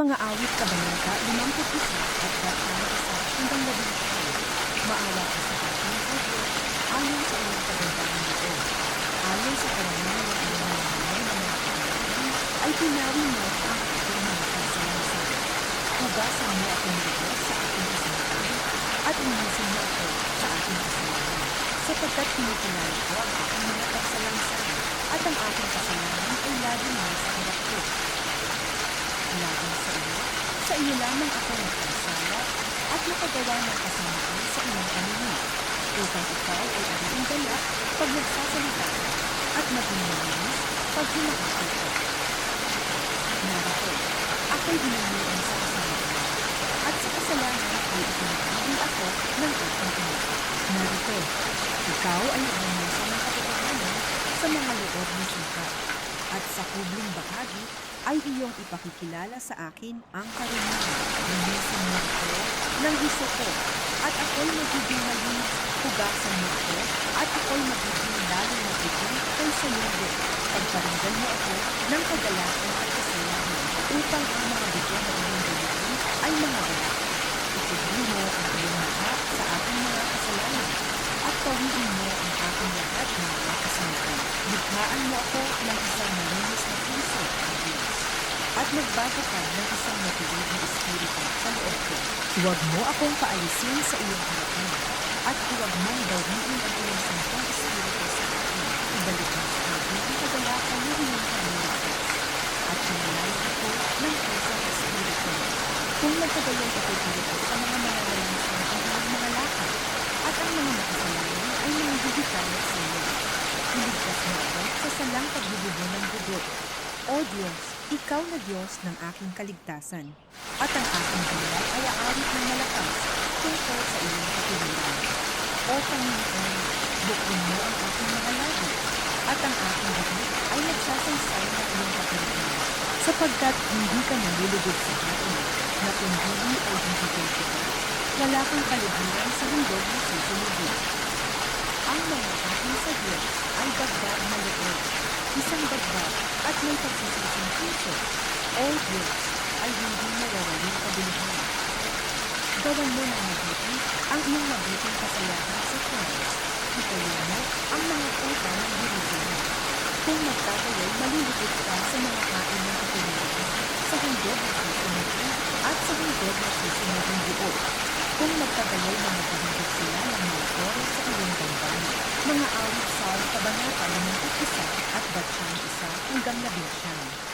Mga awit kabanata 51 at Batman isa hanggang 11. Maawa ka sa akin, O Diyos, ayon sa iyong kagandahan loob. Ayon sa karamihan ng iyong mga mahal na mga kapatid, ay pinawi mo ang aking mga kasalanan. Hugasan mo akong lubos sa aking kasalanan at umasin mo ako sa aking kasalanan. Sapagkat kinikilala ko ang aking mga kasalanan at ang aking kasalanan ay laging nasa harap ko. Laban sa iyo, iyo lamang ako nagkasala at nakagawa ng kasamaan sa iyong paningin. Upang ikaw ay aging gala pag nagsasalita at maging malinis pag hinahakot ka. Narito, ako'y hinangiran sa kasalanan at sa kasalanan ay itinatili ako ng aking ina. Narito, ikaw ay nagmamasa ng katotohanan sa mga loob ng sungkat at sa kubling bahagi ay iyong ipakikilala sa akin ang karunungan. Linisin mo ako ng hiso ko at ako'y magiging malinis. Hugasan mo ako at ako'y magiging lalo magiging kaysa mundo. Pagparinggan mo ako ng kagalakan at kasalanan upang ang mga bito na iyong gawin ay mga galak. Itugin mo ang iyong mata sa aking mga kasalanan at pawiin mo ang aking lahat ng mga kasalanan. Likhaan mo ako ng isang malinis na puso, O Diyos. At magbago ka ng isang matuwid na espiritu sa loob ko. Huwag mo akong paalisin sa iyong harapan. At huwag mong bawiin ang iyong santong espiritu sa akin. Ibalik mo sa akin ang kagalakan na iyong kaniligtas. At pinalaya ako ng pusang espiritu. Kung nagkagayon ako dito sa mga mananalansan ang iyong mga lakad, at ang mga makasalanan ay hihikalat sa iyo. Iligtas mo ako sa salang pagbububo ng dugo. O Ikaw na Diyos ng aking kaligtasan, at ang aking buhay ay aawit ng malakas tungkol sa iyong katuwiran. O Panginoon, bukun mo ang aking mga labi, at ang aking bibig ay nagsasaysay ng iyong kapurihan. Sapagkat hindi ka nalulugod sa akin, na kung hindi ay bibigyan kita, wala kang kaliburan sa handog na susunodin. Ang mga aking sa Diyos ay dagdag na loob, isang dagdag at may pagsisising puso. O Diyos, ay hindi nawawaling kabuluhan. Gawan mo ng mabuti ang iyong mabuting kasayahan sa Christ. Itayo mo ang mga puta ng Jerusalem. Kung magtatayo'y malulupit ka sa mga kain ng katuluran, sa handog na susunodin at sa handog na susunodin buo. Kung magtatayo'y mga pahandog sila ng mga toro sa iyong gambang, mga awit kabanata ng isa at batsyang isa hanggang labing siyam.